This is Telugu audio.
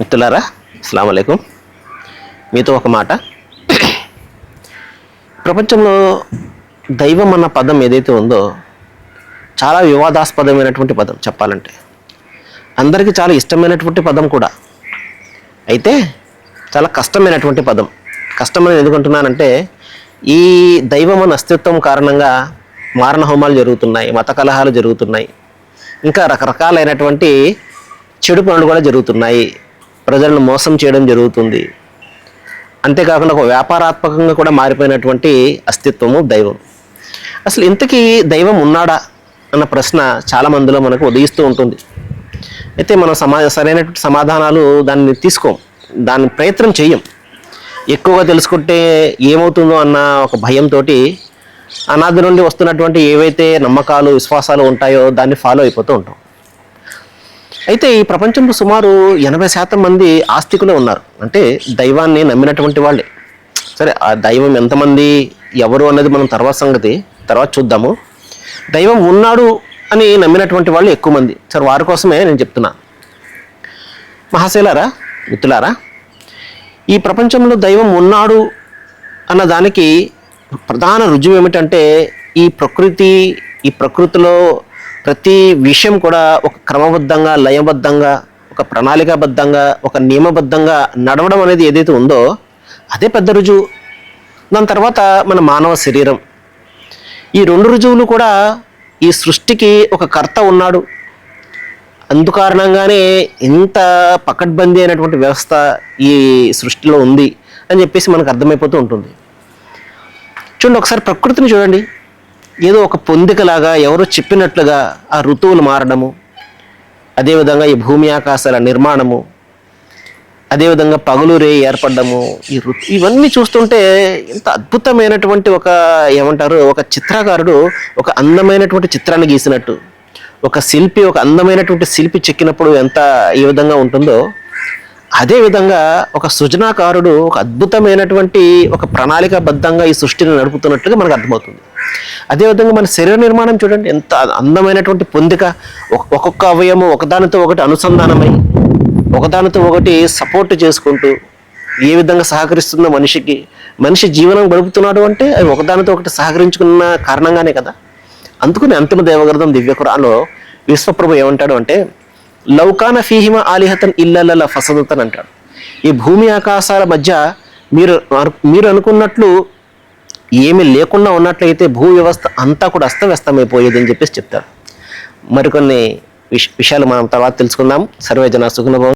మిత్రులారా అస్సలం అయికం మీతో ఒక మాట. ప్రపంచంలో దైవం అన్న పదం ఏదైతే ఉందో చాలా వివాదాస్పదమైనటువంటి పదం చెప్పాలంటే. అందరికీ చాలా ఇష్టమైనటువంటి పదం కూడా. అయితే చాలా కష్టమైనటువంటి పదం. కష్టమని ఎందుకంటున్నానంటే ఈ దైవం అన్న అస్తిత్వం కారణంగా మారణ హోమాలు జరుగుతున్నాయి మత కలహాలు జరుగుతున్నాయి. ఇంకా రకరకాలైనటువంటి చెడు పనులు కూడా జరుగుతున్నాయి. ప్రజలను మోసం చేయడం జరుగుతుంది. అంతేకాకుండా ఒక వ్యాపారాత్మకంగా కూడా మారిపోయినటువంటి అస్తిత్వము దైవం. అసలు ఇంతకీ దైవం ఉన్నాడా అన్న ప్రశ్న చాలా మందిలో మనకు ఉదయిస్తూ ఉంటుంది. అయితే మనం సమా సరైనటువంటి సమాధానాలు దాన్ని తీసుకోం. దాన్ని ప్రయత్నం చేయం ఎక్కువగా తెలుసుకుంటే ఏమవుతుందో అన్న ఒక భయంతో అనాది నుండి వస్తున్నటువంటి ఏవైతే నమ్మకాలు విశ్వాసాలు ఉంటాయో దాన్ని ఫాలో అయిపోతూ ఉంటాం. అయితే ఈ ప్రపంచంలో సుమారు ఎనభై శాతం మంది ఆస్తికులే ఉన్నారు. అంటే దైవాన్ని నమ్మినటువంటి వాళ్ళే. సరే ఆ దైవం ఎంతమంది ఎవరు అన్నది మనం తర్వాత సంగతి తర్వాత చూద్దాము. దైవం ఉన్నాడు అని నమ్మినటువంటి వాళ్ళు ఎక్కువ మంది. సరే వారి కోసమే నేను చెప్తున్నా. మహాశైలారా మిత్రులారా ఈ ప్రపంచంలో దైవం ఉన్నాడు అన్న దానికి ప్రధాన రుజువు ఏమిటంటే ఈ ప్రకృతి ఈ ప్రకృతిలో ప్రతి విషయం కూడా ఒక క్రమబద్ధంగా లయబద్ధంగా ఒక ప్రణాళికాబద్ధంగా ఒక నియమబద్ధంగా నడవడం అనేది ఏదైతే ఉందో అదే పెద్ద రుజువు. దాని తర్వాత మన మానవ శరీరం. ఈ రెండు రుజువులు కూడా ఈ సృష్టికి ఒక కర్త ఉన్నాడు. అందుకారణంగానే ఇంత పకడ్బందీ అయినటువంటి వ్యవస్థ ఈ సృష్టిలో ఉంది అని చెప్పేసి మనకు అర్థమైపోతూ ఉంటుంది. చూడండి ఒకసారి ప్రకృతిని చూడండి. ఏదో ఒక పొందికలాగా ఎవరో చెప్పినట్లుగా ఆ ఋతువులు మారడము అదేవిధంగా ఈ భూమి ఆకాశాల నిర్మాణము అదేవిధంగా పగులురే ఏర్పడము ఈ ఋతు ఇవన్నీ చూస్తుంటే ఎంత అద్భుతమైనటువంటి ఒక ఏమంటారు ఒక చిత్రకారుడు ఒక అందమైనటువంటి చిత్రాన్ని గీసినట్టు ఒక శిల్పి ఒక అందమైనటువంటి శిల్పి చెక్కినప్పుడు ఎంత ఏ విధంగా ఉంటుందో అదేవిధంగా ఒక సృజనాకారుడు ఒక అద్భుతమైనటువంటి ఒక ప్రణాళికాబద్ధంగా ఈ సృష్టిని నడుపుతున్నట్టుగా మనకు అర్థమవుతుంది. అదేవిధంగా మన శరీర నిర్మాణం చూడండి ఎంత అందమైనటువంటి పొందిక ఒక్కొక్క అవయవం ఒకదానితో ఒకటి అనుసంధానమై ఒకదానితో ఒకటి సపోర్ట్ చేసుకుంటూ ఏ విధంగా సహకరిస్తుందో మనిషికి మనిషి జీవనం గడుపుతున్నాడు అంటే అవి ఒకదానితో ఒకటి సహకరించుకున్న కారణంగానే కదా. అందుకని అంతిమ దేవగ్రంథం దివ్యకురాలో విశ్వప్రభు ఏమంటాడు అంటే లౌకాన ఫీహిమ ఆలిహతన్ ఇల్లల ఫసదతన్ అంటాడు. ఈ భూమి ఆకాశాల మధ్య మీరు మీరు అనుకున్నట్లు ఏమి లేకుండా ఉన్నట్లయితే భూ వ్యవస్థ అంతా కూడా అస్తవ్యస్తమైపోయేది అని చెప్పేసి చెప్తారు. మరికొన్ని విష విషయాలు మనం తర్వాత తెలుసుకుందాం. సర్వే జన సుఖనుభవం